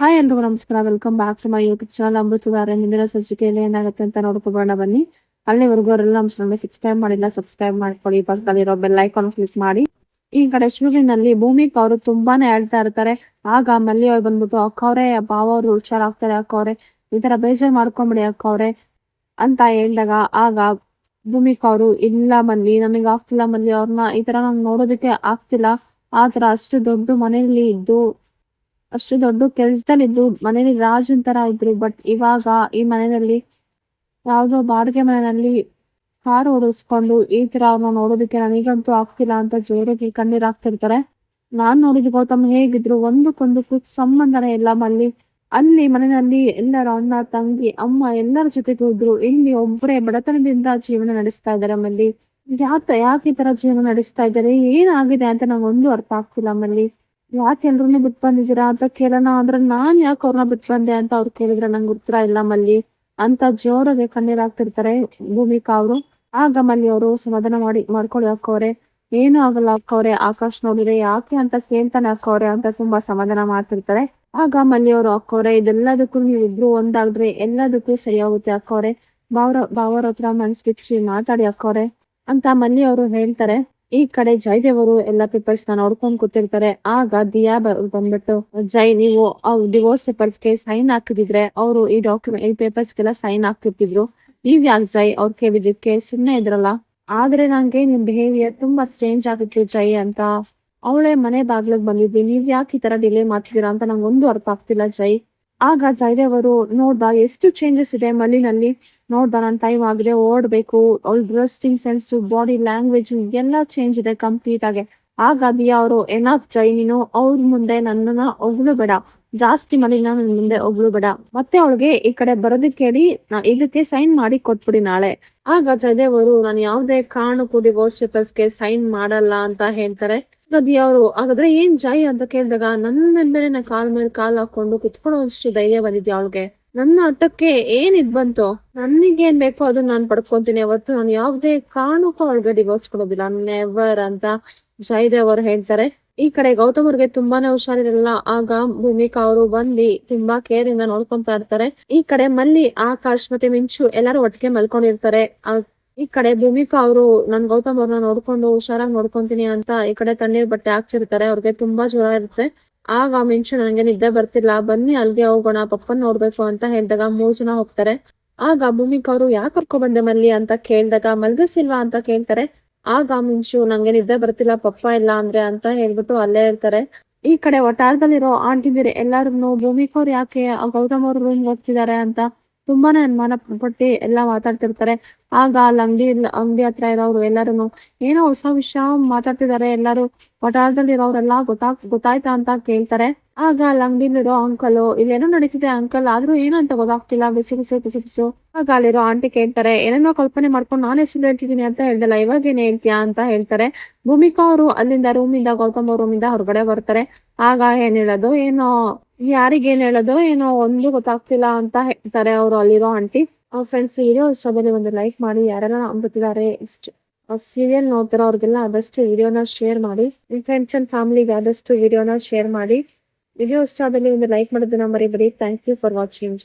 Hi ಎಲ್ರಿಗೂ ನಮಸ್ಕಾರ. Welcome back to my YouTube channel Amruthadhaare ಮುಂದಿನ ಸಂಚಿಕೆಯಲ್ಲಿ ಏನಾಗುತ್ತೆ ಅಂತ ನೋಡ್ಕೊಬೋಣ ಬನ್ನಿ. ಅಲ್ಲಿವರೆಗೂ ಅವರೆಲ್ಲ ನಮ್ಮ ಚಾನಲ್ ಸಬ್ಸ್ಕ್ರೈಬ್ ಮಾಡಿಲ್ಲ ಸಬ್ಸ್ಕ್ರೈಬ್ ಮಾಡ್ಕೊಳ್ಳಿ. ಪಕ್ಕದಲ್ಲಿರೋ ಬೆಲ್ ಐಕಾನ್ ಕ್ಲಿಕ್ ಮಾಡಿ. ಈ ಕಡೆ ಶುರುವಿನಲ್ಲಿ ಭೂಮಿಕ್ ಅವರು ತುಂಬಾನೇ ಹೇಳ್ತಾ ಇರ್ತಾರೆ. ಆಗ ಮಲ್ಲಿ ಅವ್ರು ಬಂದ್ಬಿಟ್ಟು ಅಕ್ಕವ್ರೆ ಭಾವ ಅವ್ರು ಹುಷಾರಾಗ್ತಾರೆ ಅಕ್ಕವ್ರೆ ಈ ತರ ಬೇಜಾರ್ ಮಾಡ್ಕೊಂಬಿಡಿ ಅಕ್ಕವ್ರೆ ಅಂತ ಹೇಳಿದಾಗ ಆಗ ಭೂಮಿಕ್ ಅವರು, ಇಲ್ಲ ಮಲ್ಲಿ, ನನಗೆ ಆಗ್ತಿಲ್ಲ ಮಲ್ಲಿ ಅವ್ರನ್ನ ಈ ತರ ನಂಗೆ ನೋಡೋದಕ್ಕೆ ಆಗ್ತಿಲ್ಲ. ಆತರ ತರ ಅಷ್ಟು ದೊಡ್ಡ ಮನೆಯಲ್ಲಿ ಇದ್ದು ಅಷ್ಟು ದೊಡ್ಡ ಕೆಲ್ಸದಲ್ಲಿದ್ದು ಮನೇಲಿ ರಾಜನ್ ತರ ಇದ್ರು ಬಟ್ ಇವಾಗ ಈ ಮನೆಯಲ್ಲಿ ಯಾವ್ದೋ ಬಾಡಿಗೆ ಮನೆಯಲ್ಲಿ ಕಾರ್ ಓಡಿಸ್ಕೊಂಡು ಈ ತರ ಅವ್ರನ್ನ ನೋಡೋದಕ್ಕೆ ನನಗಂತೂ ಆಗ್ತಿಲ್ಲ ಅಂತ ಜೋರಾಗಿ ಕಣ್ಣೀರ್ ಹಾಕ್ತಿರ್ತಾರೆ. ನಾನ್ ನೋಡಿದ ಗೌತಮ್ ಹೇಗಿದ್ರು ಒಂದಕ್ಕೊಂದಕ್ಕೂ ಸಂಬಂಧನೇ ಇಲ್ಲ ಮಲ್ಲಿ. ಅಲ್ಲಿ ಮನೆಯಲ್ಲಿ ಎಲ್ಲರ ಅಣ್ಣ, ತಂಗಿ, ಅಮ್ಮ ಎಲ್ಲರ ಜೊತೆಗೂ ಇದ್ರು. ಇಲ್ಲಿ ಒಬ್ಬರೇ ಬಡತನದಿಂದ ಜೀವನ ನಡೆಸ್ತಾ ಇದಾರೆ ಮಲ್ಲಿ. ಯಾಕೆ ಯಾಕೆ ಈ ತರ ಜೀವನ ನಡೆಸ್ತಾ ಇದ್ದಾರೆ? ಏನಾಗಿದೆ ಅಂತ ನಂಗೆ ಒಂದು ಅರ್ಥ ಆಗ್ತಿಲ್ಲ ಮಲ್ಲಿ. ಯಾಕೆ ಎಲ್ರನ್ನೂ ಬಿಟ್ಟು ಬಂದಿದ್ದೀರಾ ಅಂತ ಕೇಳೋಣ. ಅಂದ್ರೆ ನಾನ್ ಯಾಕೆ ಅವ್ರನ್ನ ಬಿಟ್ ಬಂದೆ ಅಂತ ಅವ್ರು ಕೇಳಿದ್ರೆ ನಂಗೆ ಉತ್ತರ ಇಲ್ಲ ಮಲ್ಲಿ. ಅಂತ ಜೋರಾಗಿ ಕಣ್ಣೀರ್ ಹಾಕ್ತಿರ್ತಾರೆ ಭೂಮಿಕಾ ಅವರು. ಆಗ ಮಲ್ಲಿ ಅವರು ಸಮಾಧಾನ ಮಾಡಿ, ಮಾಡ್ಕೊಳ್ಳಿ ಅಕ್ಕವ್ರೆ. ಏನು ಆಗಲ್ಲ ಅಕ್ಕವ್ರೆ. ಆಕಾಶ್ ನೋಡಿದ್ರೆ ಯಾಕೆ ಅಂತ ಕೇಳ್ತಾನೆ ಅಕ್ಕವ್ರೆ ಅಂತ ತುಂಬಾ ಸಮಾಧಾನ ಮಾಡ್ತಿರ್ತಾರೆ. ಆಗ ಮಲ್ಲಿ ಅವರು, ಅಕ್ಕವ್ರೆ, ಇದೆಲ್ಲದಕ್ಕೂ ನೀವು ಇಬ್ರು ಒಂದಾದ್ರೆ ಎಲ್ಲದಕ್ಕೂ ಸರಿ ಹೋಗುತ್ತೆ ಅಕ್ಕವ್ರೆ. ಬಾವ್ರ ಬಾವರ ಹತ್ರ ಮನ್ಸ್ ಬಿಚ್ಚಿ ಮಾತಾಡಿ ಅಕ್ಕವ್ರೆ. ಅಂತ ಮಲ್ಲಿ ಅವರು ಹೇಳ್ತಾರೆ. ಈ ಕಡೆ ಜೈ ಅವರು ಎಲ್ಲ ಪೇಪರ್ಸ್ನ ನೋಡ್ಕೊಂಡ್ ಕೂತಿರ್ತಾರೆ. ಆಗ ದಿಯಾ ಬಂದ್ಬಿಟ್ಟು, ಜೈ, ನೀವು ಡಿವೋರ್ಸ್ ಪೇಪರ್ಸ್ಗೆ ಸೈನ್ ಹಾಕಿದ್ರೆ ಅವರು ಈ ಡಾಕ್ಯುಮೆಂಟ್ ಈ ಪೇಪರ್ಸ್ ಗೆಲ್ಲ ಸೈನ್ ಹಾಕಿರ್ತಿದ್ರು ನೀವ್ ಯಾಕೆ ಜೈ? ಅವ್ರು ಕೇಳಿದಕ್ಕೆ ಸುಮ್ನೆ ಇದ್ರಲ್ಲ. ಆದ್ರೆ ನಂಗೆ ನಿಮ್ ಬಿಹೇವಿಯರ್ ತುಂಬಾ ಚೇಂಜ್ ಆಗಿತ್ತು ಜೈ ಅಂತ. ಅವಳೆ ಮನೆ ಬಾಗ್ಲಿಗೆ ಬಂದಿದ್ವಿ. ನೀವ್ ಯಾಕೆ ಈ ತರ ಡಿಲೇ ಮಾಡ್ತಿದ್ದೀರಾ ಅಂತ ನಂಗೊಂದು ಅರ್ಥ ಆಗ್ತಿಲ್ಲ ಜೈ. ಆಗ ಜಯದೇವರು ನೋಡ್ದ ಎಷ್ಟು ಚೇಂಜಸ್ ಇದೆ ಮಲ್ಲಿನಲ್ಲಿ ನೋಡ್ದ ನನ್ನ ಟೈಮ್ ಆಗಿದೆ, ಓಡಬೇಕು ಅವ್ಳ ಡ್ರೆಸ್ಸಿಂಗ್ ಸೆನ್ಸ್ ಬಾಡಿ ಲ್ಯಾಂಗ್ವೇಜ್ ಎಲ್ಲ ಚೇಂಜ್ ಇದೆ ಕಂಪ್ಲೀಟ್ ಆಗಿ. ದಿಯಾ ಅವರು ಎನಫ್ ಜೈ ನೀನು ಅವ್ರ ಮುಂದೆ ನನ್ನನ್ನ ಒಬ್ಳು ಬೇಡ ಜಾಸ್ತಿ ಮಲಿನ ನನ್ನ ಮುಂದೆ ಒಬ್ಳು ಬೇಡ ಮತ್ತೆ ಅವಳಿಗೆ ಈ ಕಡೆ ಬರೋದಕ್ಕೆ ಹೇಳಿ, ನಾ ಇದಕ್ಕೆ ಸೈನ್ ಮಾಡಿ ಕೊಟ್ಬಿಡಿ ನಾಳೆ. ಆಗ ಜಯದೇವರು ನಾನು ಯಾವುದೇ ಕಾರಣಕ್ಕೂ ಡಿವೋರ್ಸ್ ಪೇಪರ್ಸ್ಗೆ ಸೈನ್ ಮಾಡಲ್ಲ ಅಂತ ಹೇಳ್ತಾರೆ. ಗದಿ ಅವರು, ಹಾಗಾದ್ರೆ ಏನ್ ಜಾಯಿ ಅಂತ ಕೇಳಿದಾಗ ನನ್ನ ಮೇಲೆ ನಾ ಕಾಲ್ ಮೇಲೆ ಕಾಲ್ ಹಾಕೊಂಡು ಕುತ್ಕೊಳ್ಳೋಷ್ಟು ಧೈರ್ಯ ಬಂದಿದ್ಯಾ ಅವಳಿಗೆ? ನನ್ನ ಆಟಕ್ಕೆ ಏನ್ ಇದ್ ಬಂತು? ನನಗೇನ್ ಬೇಕೋ ಅದನ್ನ ನಾನು ಪಡ್ಕೊಂತೀನಿ. ಅವತ್ತು ನಾನು ಯಾವ್ದೇ ಕಾರಣಕ್ಕೂ ಅವಳಿಗೆ ಡಿವೋರ್ಸ್ ಕೊಡೋದಿಲ್ಲ. ನೆವರ್ ಅಂತ ಜಯದೇವ್ ಅವರು ಹೇಳ್ತಾರೆ. ಈ ಕಡೆ ಗೌತಮ್ ಅವ್ರಿಗೆ ತುಂಬಾನೇ ಹುಷಾರಿರಲ್ಲ. ಆಗ ಭೂಮಿಕಾ ಅವರು ಬಂದು ತುಂಬಾ ಕೇರ್ ಇಂದ ನೋಡ್ಕೊಂತ ಇರ್ತಾರೆ. ಈ ಕಡೆ ಮಲ್ಲಿ, ಆಕಾಶ್ ಮತ್ತೆ ಮಿಂಚು ಎಲ್ಲರೂ ಒಟ್ಟಿಗೆ ಮಲ್ಕೊಂಡಿರ್ತಾರೆ. ಈ ಕಡೆ ಭೂಮಿಕಾ ಅವರು ನನ್ ಗೌತಮ್ ಅವ್ರನ್ನ ನೋಡ್ಕೊಂಡು ಹುಷಾರಾಗಿ ನೋಡ್ಕೊಂತೀನಿ ಅಂತ ಈ ಕಡೆ ತಣ್ಣೀರ್ ಬಟ್ಟೆ ಹಾಕ್ತಿರ್ತಾರೆ ಅವ್ರಿಗೆ ತುಂಬಾ ಜ್ವರ ಇರುತ್ತೆ. ಆಗ ಮಿಂಚು ನನಗೆ ನಿದ್ದೆ ಬರ್ತಿಲ್ಲ, ಬನ್ನಿ ಅಲ್ಗೆ ಹೋಗೋಣ, ಪಪ್ಪನ್ ನೋಡ್ಬೇಕು ಅಂತ ಹೇಳಿದಾಗ ಮೂರ್ ಜನ ಹೋಗ್ತಾರೆ. ಆಗ ಭೂಮಿಕಾ ಅವರು ಯಾಕೆ ಕರ್ಕೊ ಬಂದೆ ಮಲ್ಲಿ ಅಂತ ಕೇಳಿದಾಗ, ಮಲ್ಗಿಸಿಲ್ವಾ ಅಂತ ಕೇಳ್ತಾರೆ. ಆಗ ಮಿಂಚು ನಂಗೆ ನಿದ್ದೆ ಬರ್ತಿಲ್ಲ, ಪಪ್ಪ ಇಲ್ಲ ಅಂದ್ರೆ ಅಂತ ಹೇಳ್ಬಿಟ್ಟು ಅಲ್ಲೇ ಇರ್ತಾರೆ. ಈ ಕಡೆ ಒಟಾರದಲ್ಲಿರೋ ಆಂಟಿ ಬೇರೆ ಎಲ್ಲಾರು ಭೂಮಿಕ ಅವ್ರು ಯಾಕೆ ಗೌತಮ್ ಅವ್ರ ರೂಮ್ ಹೋಗ್ತಿದ್ದಾರೆ ಅಂತ ತುಂಬಾನೇ ಅನುಮಾನ ಪಟ್ಟಿ ಎಲ್ಲ ಮಾತಾಡ್ತಿರ್ತಾರೆ. ಆಗ ಅಲ್ಲಿ ಅಂಗಡಿ ಅಂಗಡಿ ಹತ್ರ ಇರೋರು ಎಲ್ಲಾರು ಏನೋ ಹೊಸ ವಿಷಯ ಮಾತಾಡ್ತಿದ್ದಾರೆ ಎಲ್ಲರೂ ವಟಾರದಲ್ಲಿ ಇರೋರೆಲ್ಲ ಗೊತ್ತಾಗ್ ಗೊತ್ತಾಯ್ತಾ ಅಂತ ಕೇಳ್ತಾರೆ. ಆಗ ಅಲ್ಲಿ ಅಂಗಡಿಲಿರೋ ಅಂಕಲ್ ಇಲ್ಲೇನೋ ನಡೀತಿದೆ ಅಂಕಲ್ ಆದ್ರೂ ಏನಂತ ಗೊತ್ತಾಗ್ತಿಲ್ಲ, ಬಿಸಿ ಬಿಸಿ ಬಿಸಿ, ಬಿಸು. ಆಗ ಅಲ್ಲಿರೋ ಆಂಟಿ ಕೇಳ್ತಾರೆ, ಏನೇನೋ ಕಲ್ಪನೆ ಮಾಡ್ಕೊಂಡು ನಾನೇ ಸುಳ್ಳು ಹೇಳ್ತಿದ್ದೀನಿ ಅಂತ ಹೇಳ್ದಲ್ಲ, ಇವಾಗ ಏನ್ ಹೇಳ್ತೀಯಾ ಅಂತ ಹೇಳ್ತಾರೆ. ಭೂಮಿಕಾ ಅವರು ಅಲ್ಲಿಂದ ರೂಮಿಂದ ಗೌತಮ್ ರೂಮಿಂದ ಹೊರಗಡೆ ಬರ್ತಾರೆ. ಆಗ ಏನ್ ಹೇಳೋದು, ಏನೋ ಯಾರಿಗೇನ್ ಹೇಳೋದು? ಏನೋ ಒಂದು ಗೊತ್ತಾಗ್ತಿಲ್ಲ ಅಂತ ಹೇಳ್ತಾರೆ ಅವರು ಅಲ್ಲಿರೋ ಆಂಟಿ. ಫ್ರೆಂಡ್ಸ್ ವಿಡಿಯೋ ಇಷ್ಟದಲ್ಲಿ ಒಂದು ಲೈಕ್ ಮಾಡಿ, ಯಾರೆಲ್ಲ ನಂಬುತ್ತಿದ್ದಾರೆ ಇಷ್ಟ ಸೀರಿಯಲ್ ನೋಡ್ತಿರೋ ಅವ್ರಿಗೆಲ್ಲ ಆದಷ್ಟು ವಿಡಿಯೋನ ಶೇರ್ ಮಾಡಿ ನಿಮ್ಮ ಫ್ರೆಂಡ್ಸ್ ಅಂಡ್ ಫ್ಯಾಮಿಲಿಗೆ ಆದಷ್ಟು ವಿಡಿಯೋನ ಶೇರ್ ಮಾಡಿ. ವಿಡಿಯೋ ಇಷ್ಟ ಆದಲ್ಲಿ ಒಂದು ಲೈಕ್ ಮಾಡೋದನ್ನ ಮರಿಬೇಡಿ. Thank you for watching